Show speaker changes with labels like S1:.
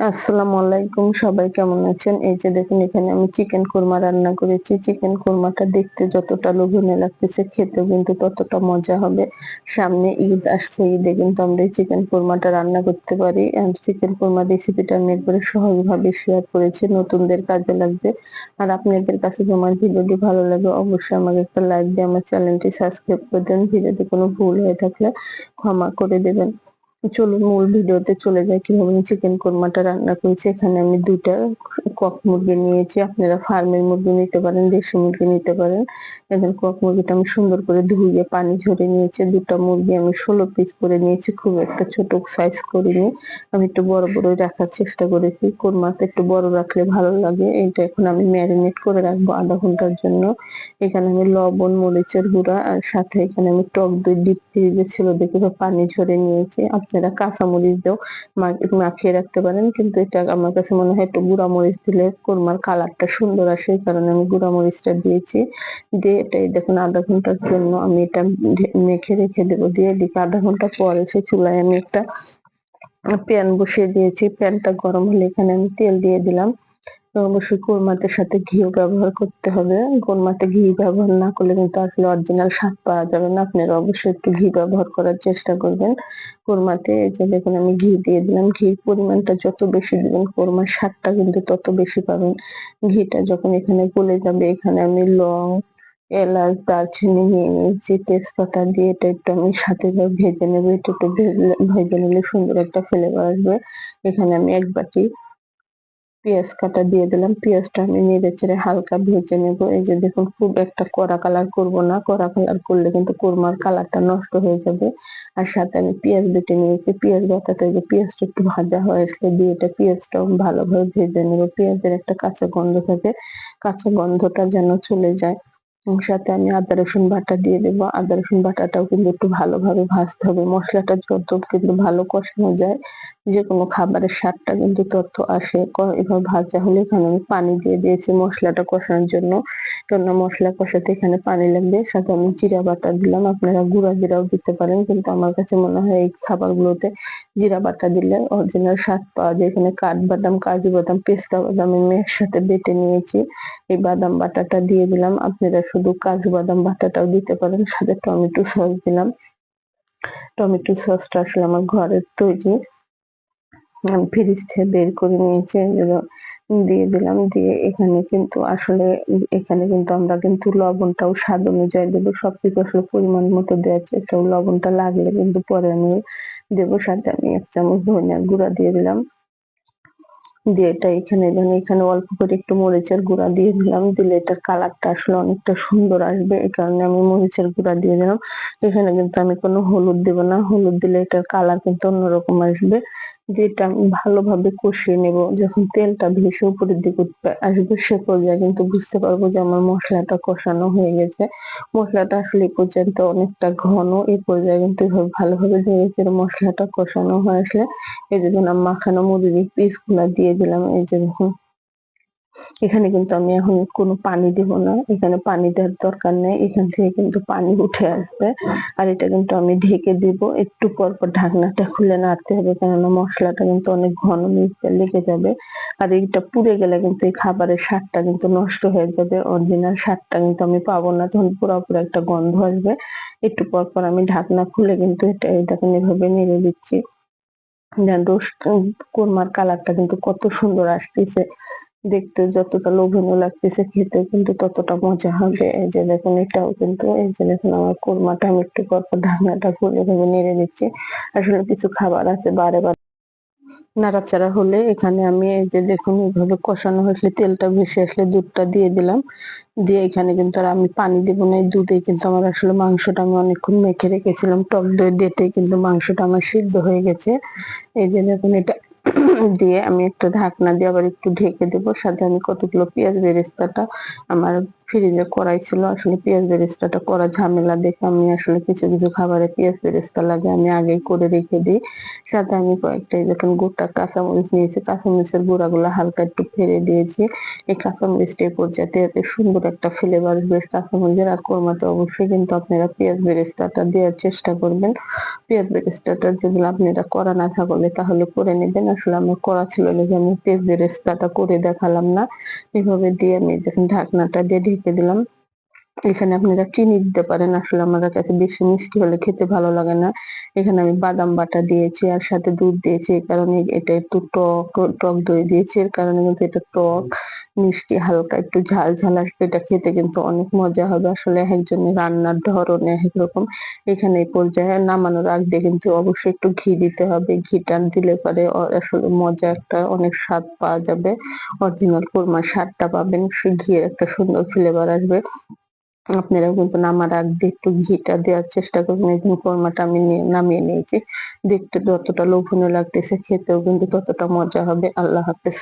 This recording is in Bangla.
S1: আসসালামু আলাইকুম, সবাই কেমন আছেন? এই যে দেখুন, এখানে আমি চিকেন কোরমা রান্না করেছি। চিকেন কোরমাটা দেখতে যতটা লোভনীয় লাগতেছে খেতে কিন্তু ততটা মজা হবে। সামনে ঈদ আসছে, ঈদে কিন্তু আমরা এই চিকেন কোরমাটা রান্না করতে পারি। চিকেন কোরমা রেসিপিটা আমি একবারে সহজভাবে শেয়ার করেছি। নতুনদের কাজে লাগবে। আর আপনাদের কাছে আমার ভিডিওটি ভালো লাগে, অবশ্যই আমাকে একটা লাইক দিয়ে আমার চ্যানেলটি সাবস্ক্রাইব করে দেন ভিডিওতে কোনো ভুল হয়ে থাকলে ক্ষমা করে দেবেন। চলুন মূল ভিডিওতে চলে যাই কীভাবে আমি চিকেন কোরমাটা রান্না করেছি। এখানে আমি দুইটা কক মুরগি নিয়েছি, আপনারা ফার্মের মুরগি নিতে পারেন, দেশি মুরগি নিতে পারেন। এখানে কক মুরগিটা আমি সুন্দর করে ধুয়ে পানি ঝরে নিয়েছি, দুটা মুরগি আমি ষোলো পিস করে নিয়েছি, খুব একটা ছোট সাইজ করিনি। আমি একটু বড় বড় রাখার চেষ্টা করেছি কোরমাতে একটু বড় রাখলে ভালো লাগে এটা এখন আমি ম্যারিনেট করে রাখব আধা ঘণ্টার জন্য। এখানে আমি লবণ, মরিচের গুঁড়া, আর সাথে এখানে আমি টক দই ডিপ ফ্রিজে ছিল দেখে পানি ঝরে নিয়েছি। আপনারা কাঁচা মরিচ দিয়েও মাখিয়ে রাখতে পারেন, কিন্তু এটা আমার কাছে মনে হয় একটু গুঁড়া মরিচ দিলে কোরমার কালারটা সুন্দর আসে, এই কারণে আমি গুঁড়া মরিচটা দিয়েছি। দিয়ে এটাই দেখুন, আধা ঘণ্টার জন্য আমি এটা মেখে রেখে দেবো। দিয়ে এদিকে আধা ঘণ্টা পর এসে চুলায় আমি একটা প্যান বসিয়ে দিয়েছি। প্যানটা গরম হলে এখানে আমি তেল দিয়ে দিলাম। অবশ্যই কোরমাতের সাথে ঘিও ব্যবহার করতে হবে। কোরমাতে ঘি ব্যবহার না করলে কিন্তু আসলে অরিজিনাল স্বাদ পাওয়া যাবে না। আপনারা অবশ্যই একটু ঘি ব্যবহার করার চেষ্টা করবেন। কোরমাতে এই যে দেখুন, আমি ঘি দিয়ে দিলাম। ঘির পরিমাণটা যত বেশি দিবেন, কোরমার স্বাদটা কিন্তু তত বেশি পাবেন। ঘিটা যখন এখানে গলে যাবে, এখানে আমি লং, এলাচ, দারচিনি নিয়ে নিয়েছি তেজপাতা দিয়ে এটা একটু আমি সাথে ভেজে নেব একটু ভেজে নিলে সুন্দর একটা ফ্লেভার আসবে। এখানে আমি এক বাটি পেঁয়াজ কাটা দিয়ে দিলাম। পেঁয়াজটা আমি নেড়ে চেড়ে হালকা ভেজে নেব। এই যে দেখুন, খুব একটা কড়া কালার করব না। কড়া কালার করলে কিন্তু কোরমার কালারটা নষ্ট হয়ে যাবে। আর সাথে আমি পেঁয়াজ বেটে নিয়েছি। পেঁয়াজ বাটাতে যে পেঁয়াজটা একটু ভাজা হয়ে আসলে দিয়ে এটা পেঁয়াজটাও ভালোভাবে ভেজে নেব। পেঁয়াজের একটা কাঁচা গন্ধ থাকে। কাঁচা গন্ধটা যেন চলে যায়। সাথে আমি আদা, রসুন বাটা দিয়ে দেবো। আদা, রসুন বাটাটাও কিন্তু একটু ভালোভাবে ভাজতে হবে। মশলাটা যত কিন্তু ভালো কষানো যায় যে কোনো খাবারের স্বাদটা কিন্তু তত আসে। এভাবে ভাজা হলে এখানে আমি পানি দিয়ে দিয়েছি মশলাটা কষানোর জন্য। কেননা মশলা কষাতে এখানে পানি লাগবে, সাথে আমি জিরা বাটা দিলাম। আপনারা গুঁড়া জিরাও দিতে পারেন, কিন্তু আমার কাছে মনে হয় এই খাবারগুলোতে জিরা বাটা দিলে অরিজিনাল স্বাদ পাওয়া যায়। এখানে কাঠবাদাম কাজু বাদাম, পেস্তা বাদাম আমি একসাথে বেটে নিয়েছি। এই বাদাম বাটাটা দিয়ে দিলাম। আপনারা শুধু কাজু বাদাম বাটাটাও দিতে পারেন, সাথে টমেটো সস দিলাম। টমেটো সসটা আসলে আমার ঘরের তৈরি। ফ্রিজ থেকে বের করে নিয়েছি দিয়ে দিলাম। দিয়ে এখানে কিন্তু আসলে এখানে কিন্তু আমরা কিন্তু লবণটাও স্বাদ অনুযায়ী দেবো। সবকিছু আসলে পরিমাণ মতো দেওয়ার চেষ্টা লবণটা লাগলে কিন্তু পরে আমি দেবো। সাথে আমি এক চামচ ধনিয়ার গুঁড়া দিয়ে দিলাম। দিয়ে এটা এখানে এখানে অল্প করে একটু মরিচের গুঁড়া দিয়ে দিলাম। দিলে এটার কালারটা আসলে অনেকটা সুন্দর আসবে। এই কারণে আমি মরিচের গুঁড়া দিয়ে দিলাম। এখানে কিন্তু আমি কোনো হলুদ দেব না। হলুদ দিলে এটার কালার কিন্তু অন্যরকম আসবে। যেটা আমি ভালোভাবে কষিয়ে নেব। যখন তেলটা ভেসে উপরের দিকে উঠবে, আসবে সে পর্যায়ে কিন্তু বুঝতে পারব যে আমার মশলাটা কষানো হয়ে গেছে। মশলাটা আসলে পর্যন্ত অনেকটা ঘন এই পর্যায়ে কিন্তু ভালোভাবে ধরেছে মশলাটা কষানো হয়ে আসলে। এই যে মাখানো মুরগির পিসগুলা দিয়ে দিলাম, এই যে দেখুন। এখানে কিন্তু আমি এখন কোনো পানি দিব না। এখানে পানি দেওয়ার দরকার নেই। এখান থেকে কিন্তু পানি উঠে আসবে। আর এটা কিন্তু আমি ঢেকে দিব। একটু পর পর ঢাকনাটা খুলে নাড়তে হবে, কেননা মশলাটা কিন্তু অনেক ঘন লেগে যাবে। আর এইটা পুড়ে গেলে কিন্তু এই খাবারের স্বাদটা কিন্তু নষ্ট হয়ে যাবে। অরিজিনাল স্বাদটা কিন্তু আমি পাবো না। তখন পুরোপুরি একটা গন্ধ আসবে। একটু পর পর আমি ঢাকনা খুলে কিন্তু এটা, এটাকে এভাবে নেড়ে দিচ্ছি। কোরমার কালারটা কিন্তু কত সুন্দর আসতেছে। দেখতে যতটা লোভনীয় লাগতেছে খেতে, কিন্তু ততটা মজা হবে। এই যে দেখুন, এটাও কিন্তু, এই যে দেখুন, আমার কোরমাটা আমি একটু পর পর ঢাকনাটা খুলে এভাবে নেড়ে দিচ্ছি। আসলে কিছু খাবার আছে বারে বারে। নাড়াচাড়া হলে এখানে আমি এই যে দেখুন, এইভাবে কষানো হয়েছে, তেলটা ভেসে আসলে দুধটা দিয়ে দিলাম। দিয়ে এখানে কিন্তু আর আমি পানি দেব না, এই দুধে কিন্তু আমার আসলে মাংসটা আমি অনেকক্ষণ মেখে রেখেছিলাম। টক দই দিতে কিন্তু মাংসটা আমার সিদ্ধ হয়ে গেছে। এই যে দেখুন, এটা দিয়ে আমি একটা ঢাকনা দিয়ে আবার একটু ঢেকে দেবো। সাথে আমি কতগুলো পেঁয়াজ বেরেস্তাটা আমার ফ্রিজে করাই ছিল, আসলে পেঁয়াজ বেরেস্তাটা করা ঝামেলা দেখে আমি আসলে কিছু কিছু খাবারে পেঁয়াজ বেরেস্তা লাগে আমি আগেই করে রেখে দিই। সাথে আমি কয়েকটা দেখুন গোটা কাঁচামরিচ নিয়েছি, কাঁচামরিচের গুঁড়াগুলো হালকা একটু ফেলে দিয়েছি। এই কাঁচামরিচটা এই পর্যায়ে এতে সুন্দর একটা ফ্লেভার বেশ কাঁচামরিচের আর কোরমাতে অবশ্যই কিন্তু আপনারা পেঁয়াজ বেরেস্তাটা দেওয়ার চেষ্টা করবেন। পেঁয়াজ বেরেস্তাটা যদি আপনারা করা না থাকলে তাহলে করে নেবেন। আসলে আমার করা ছিল দেখে আমি পেঁয়াজ বেরেস্তাটা করে দেখালাম না। এভাবে দিয়ে আমি দেখুন ঢাকনাটা দিয়ে ঢেকে দিলাম। এখানে আপনারা চিনি দিতে পারেন। আসলে আমার কাছে বেশি মিষ্টি হলে খেতে ভালো লাগে না। এখানে আমি বাদাম বাটা দিয়েছি আর সাথে দুধ দিয়েছি। এই কারণে এটা একটু টক টক দই দিয়েছি। এর কারণে কিন্তু এটা টক, মিষ্টি, হালকা একটু ঝাল ঝাল আসবে। এটা খেতে কিন্তু অনেক মজা হবে। আসলে একজনের রান্নার ধরন এক রকম। এখানে এই পর্যায়ে নামানোর আগ কিন্তু অবশ্যই একটু ঘি দিতে হবে। ঘি ঘিটা দিলে পরে আসলে মজা একটা অনেক স্বাদ পাওয়া যাবে। অরিজিনাল কোরমার স্বাদটা পাবেন। ঘিয়ের একটা সুন্দর ফ্লেভার আসবে। আপনারা কিন্তু নামার আগ একটু ঘিটা দেওয়ার চেষ্টা করবেন। দেখুন কোরমাটা আমি নামিয়ে নিয়েছি। দেখতে যতটা লোভনীয় লাগতেছে, খেতেও কিন্তু ততটা মজা হবে। আল্লাহ হাফেজ।